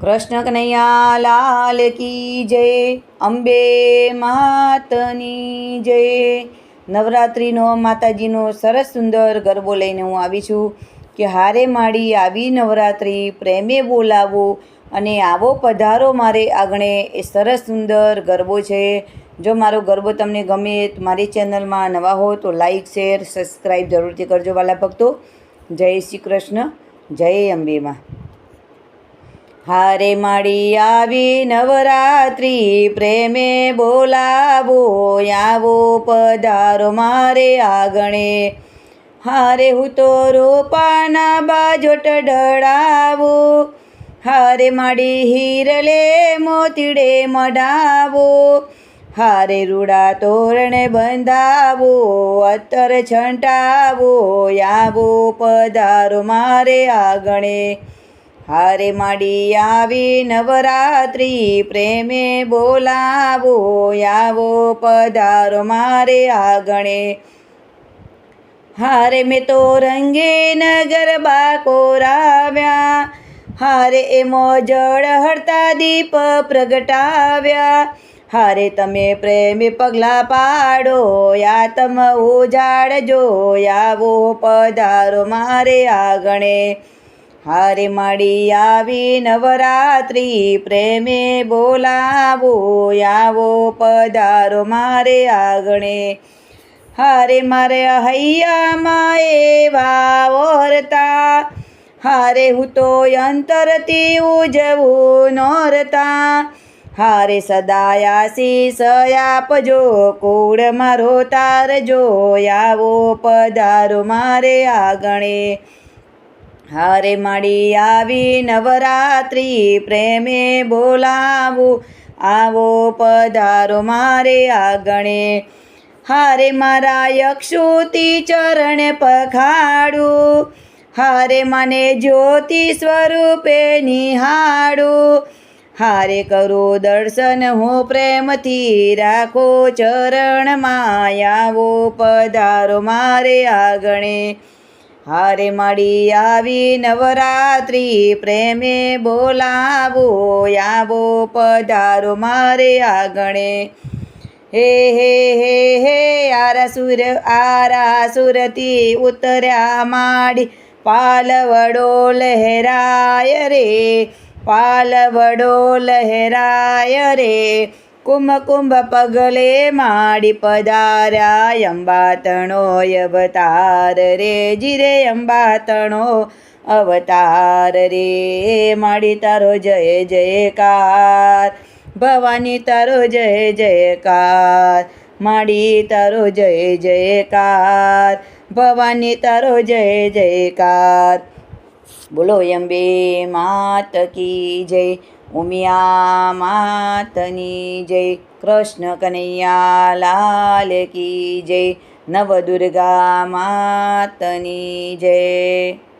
કૃષ્ણ કનૈયા, લાલ કી જય, અંબે માતની જય. નવરાત્રિનો માતાજીનો સરસ સુંદર ગરબો લઈને હું આવી છું કે હારે માડી આવી નવરાત્રિ, પ્રેમે બોલાવો અને આવો પધારો મારે આગણે એ સરસ સુંદર ગરબો છે. જો મારો ગરબો તમને ગમે તો મારી ચેનલમાં નવા હો તો લાઈક, શેર, સબસ્ક્રાઈબ જરૂરથી કરજો વાલા ભક્તો. જય શ્રી કૃષ્ણ, જય અંબેમાં હારે માડી આવી નવરાત્રિ પ્રેમે બોલાવો, આવો પધારો મારે આગણે. હારે હું તો રોપાના બાજોટ ડળાવો, હારે માડી હીરલે મોતીડે મઢાવો, હારે રૂડા તોરણ બંધાવો, અત્તર છંટાવો, આવો પધારો મારે આગણે. હારે માડી આવી નવરાત્રિ, પ્રેમે બોલાવો, આવો પધારો મારે આગણે. હારે મેં તો રંગે નગર કોરાવ્યા હારે એમો જળ હળતા દીપ પ્રગટાવ્યા. હારે તમે પ્રેમે પગલાં પાડો, યા તમ ઉજાડજો, આવો પધારો મારે આગણે. હારે મળી આવી નવરાત્રિ, પ્રેમે બોલાવો, આવો પધારો મારે આગણે. હારે મારે હૈયામાં એવા ઓરતા, હારે હું તો અંતરથી ઉજવું નોરતા. હારે સદાયાશીષ આપજો, કુળ મારો તારજો, આવો પધારો મારે આગણે. હારે માડી આવી નવરાત્રિ પ્રેમે બોલાવું. આવો પધારો મારે આગણે. હારે મારા યક્ષુતી ચરણ પખાડું. હારે મને જ્યોતિ સ્વરૂપે નિહાળું. હારે કરો દર્શન હું પ્રેમથી રાખો ચરણમાં આવો પધારો મારે આગણે. હારે માડી આવી નવરાત્રિ, પ્રેમે બોલાવો, આવો પધારો મારે આગણે. હે હે હે હે, આરાસુર આરાસુરથી ઉતર્યા માડી. પાલવડો લહેરાય રે, પાલવડો લહેરાય રે. કુંભ કુંભ પગલે માડી પધાર્યા અંબાતણો અવતાર રે જીરે અંબાતણો અવતાર રે માડી તારો જય જયકાર ભવાની તારો જય જયકાર માડી તારો જય જયકાર ભવાની તારો જય જયકાર બોલો અંબે માત કી જય, ઉમિયા માતની જય, કૃષ્ણ કનૈયા લાલ કી જય, નવદુર્ગા માતની જય.